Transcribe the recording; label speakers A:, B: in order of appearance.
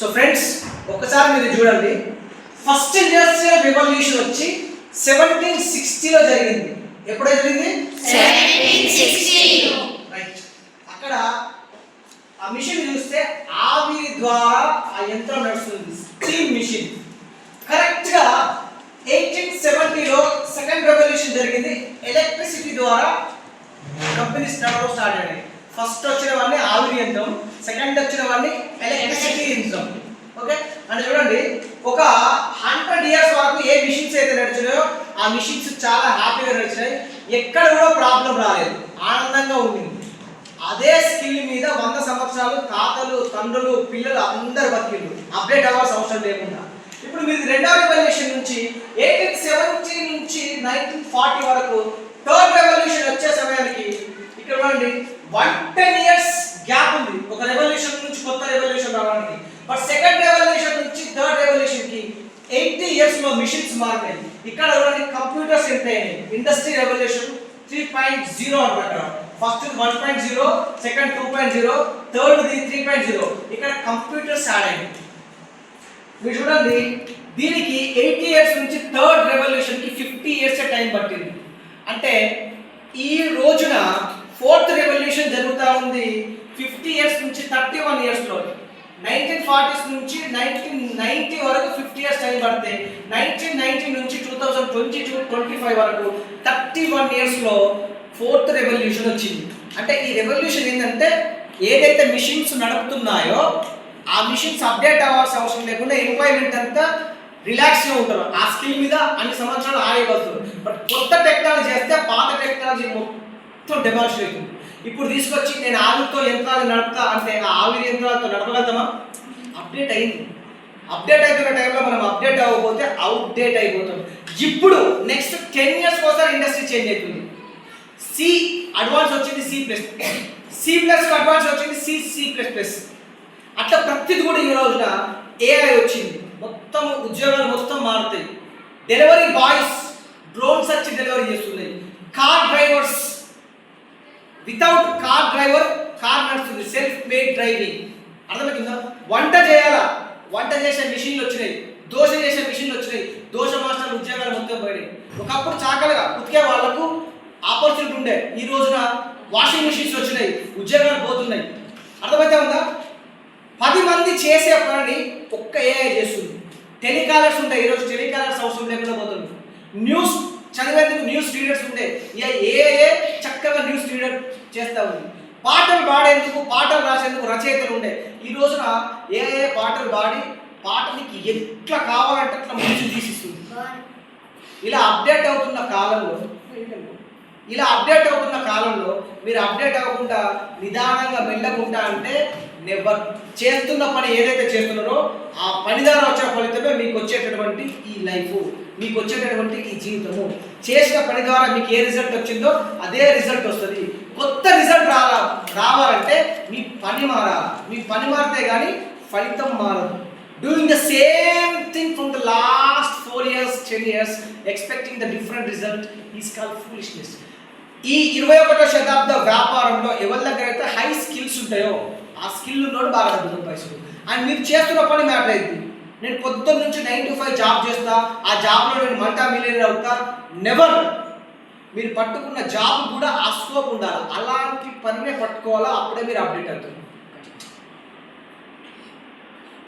A: So friends ఒకసారి మీరు చూడండి. ఫస్ట్ ఇండస్ట్రియల్ రెవల్యూషన్ వచ్చి సెవెంటీన్ సిక్స్టీలో జరిగింది. ఎప్పుడో జరిగింది? రైట్ అక్కడ ఆ మిషన్ చూస్తే ఆవిరి ద్వారా ఆ యంత్రం నడుస్తుంది. స్టీమ్ మిషన్ కరెక్ట్గా ఎయిటీన్ సెవెంటీలో సెకండ్ రెవల్యూషన్ జరిగింది. ఎలక్ట్రిసిటీ ద్వారా కంపెనీస్ నడవడం స్టార్ట్ అయినాయి ఫస్ట్ వచ్చినవన్నీ ఆవిరి యంత్రం సెకండ్ వచ్చినవన్నీ ఓకే అంటే చూడండి ఒక హండ్రెడ్ ఇయర్స్ వరకు ఏ మిషన్స్ అయితే నడిచినాయో ఆ మిషన్స్ చాలా హ్యాపీగా నడిచినాయి. ఎక్కడ కూడా ప్రాబ్లం రాలేదు. ఆనందంగా ఉండింది. అదే స్కిల్ మీద వంద సంవత్సరాలు తాతలు తండ్రులు పిల్లలు అందరు బతికిండు అప్డేట్ అవ్వాల్సిన అవసరం లేకుండా. ఇప్పుడు మీరు రెండవ రెవల్యూషన్ నుంచి ఎయిటీన్ సెవెంటీ నుంచి నైన్టీన్ ఫార్టీ వరకు థర్డ్ రెవల్యూషన్ వచ్చే సమయానికి ఇక్కడ చూడండి వన్ టెన్ ఇయర్స్ గ్యాప్ ఉంది. ఒక రెవల్యూషన్ నుంచి కొత్త రెవల్యూషన్ రావడానికి బట్ సెకండ్ రెవల్యూషన్ నుంచి థర్డ్ రెవల్యూషన్కి ఎయిటీ ఇయర్స్ లో మిషన్స్ మారినాయి. ఇక్కడ చూడండి computers ఎంతైనాయి industry revolution three point zero అనమాట first one point zero second two point zero third the three point zero ఇక్కడ కంప్యూటర్స్ యాడ్ అయింది మీరు చూడండి దీనికి ఎయిటీ ఇయర్స్ నుంచి థర్డ్ రెవల్యూషన్కి ఫిఫ్టీ ఇయర్స్ టైం పట్టింది. అంటే ఈ రోజున ఫోర్త్ రెవల్యూషన్ జరుగుతూ ఉంది ఫిఫ్టీ ఇయర్స్ నుంచి థర్టీ వన్ ఇయర్స్లో నైన్టీన్ ఫార్టీస్ నుంచి నైన్టీన్ నైన్టీ వరకు ఫిఫ్టీ ఇయర్స్ టైం పడితే నైన్టీన్ నైన్టీ నుంచి two thousand twenty two twenty five వరకు థర్టీ వన్ ఇయర్స్లో ఫోర్త్ రెవల్యూషన్ వచ్చింది. అంటే ఈ రెవల్యూషన్ ఏంటంటే ఏదైతే మిషన్స్ నడుపుతున్నాయో ఆ మిషన్స్ అప్డేట్ అవ్వాల్సిన అవసరం లేకుండా ఎంప్లాయ్మెంట్ అంతా రిలాక్స్గా ఉంటారు. ఆ స్కిల్ మీద అన్ని సంవత్సరాలు ఆడేయవస్తారు బట్ కొత్త టెక్నాలజీ చేస్తే పాత టెక్నాలజీ మొత్తం డెమాన్స్ట్రేట్ అవుతుంది ఇప్పుడు తీసుకొచ్చి నేను ఆవిరితో యంత్రాలు నడుపుతా అంటే ఆ ఆవిరి యంత్రాలతో నడపగలుగుతామా? అప్డేట్ అయింది. అప్డేట్ అవుతున్న టైంలో మనం అప్డేట్ అవ్వకపోతే అవుట్డేట్ అయిపోతాం. ఇప్పుడు నెక్స్ట్ టెన్ ఇయర్స్ కోసం ఇండస్ట్రీ చేంజ్ అవుతుంది. సి అడ్వాన్స్ వచ్చింది C plus C plus advance వచ్చింది సి సి ప్లస్ ప్లస్ అట్లా ప్రతిది కూడా ఈ రోజున ఏఐ వచ్చింది. మొత్తం ఉద్యోగాలు మొత్తం మారుతాయి. డెలివరీ బాయ్స్ డ్రోన్స్ వచ్చి డెలివరీ చేస్తున్నాయి. Car drivers without car driver car నడుస్తుంది సెల్ఫ్ మేడ్ డ్రైవింగ్ అర్థమవుతుందా వంట చేయాలా? వంట చేసే మిషన్లు వచ్చినాయి. దోశ చేసే మిషన్లు వచ్చినాయి. దోశ మాస్టర్ ఉద్యోగాలు మొత్తం పోయినాయి. ఒకప్పుడు చాకలుగా ఉతికే వాళ్ళకు ఆపర్చునిటీ ఉండే. ఈ రోజున వాషింగ్ మిషన్స్ వచ్చినాయి. ఉద్యోగాలు పోతున్నాయి. అర్థమైతే ఉందా? పది మంది చేసే పనిని ఒక్క ఏఐ చేస్తుంది. టెలికాలర్స్ ఉంటాయి ఈరోజు టెలికాలర్స్ అవసరం లేకుండా పోతుంది న్యూస్ చదివేందుకు న్యూస్ రీడర్స్ ఉండే. ఏ ఏఏ చక్కగా న్యూస్ రీడర్ చేస్తూ ఉంది. పాటలు పాడేందుకు పాటలు రాసేందుకు రచయితలు ఉండే. ఈ రోజున ఏ ఏ పాటలు పాడి పాటలకి ఎట్లా కావాలంటే అట్లా మంచి తీసిస్తుంది ఇలా అప్డేట్ అవుతున్న కాలంలో ఇలా అప్డేట్ అవుతున్న కాలంలో మీరు అప్డేట్ అవ్వకుండా నిదానంగా వెళ్ళకుండా అంటే నెవర్ చేస్తున్న పని ఏదైతే చేస్తున్నారో ఆ పని ద్వారా వచ్చిన ఫలితమే మీకు వచ్చేటటువంటి ఈ లైఫ్ మీకు వచ్చేటటువంటి ఈ జీవితము. చేసిన పని ద్వారా మీకు ఏ రిజల్ట్ వచ్చిందో అదే రిజల్ట్ వస్తుంది. కొత్త రిజల్ట్ రాలా రావాలంటే మీ పని మారాలి. మీ పని మారితే కానీ ఫలితం మారదు. Doing the same thing from the last four years ten years expecting the different result is call foolishness ఈ ఇరవై ఒకటో శతాబ్ద వ్యాపారంలో ఎవరి దగ్గర అయితే హై స్కిల్స్ ఉంటాయో ఆ స్కిల్ ఉన్నోడు బాగా డబ్బులు పైసలు. అండ్ మీరు చేస్తున్న పని మ్యాటర్ అయింది నేను పొద్దున్న నుంచి నైన్ టు ఫైవ్ జాబ్ చేస్తా ఆ జాబ్లో నేను మల్టా మిలియనర్ అవుతా నెవర్ మీరు పట్టుకున్న జాబ్ కూడా ఆ స్కోప్ ఉండాలి. అలాంటి పనినే పట్టుకోవాలా అప్పుడే మీరు అప్డేట్ అవుతుంది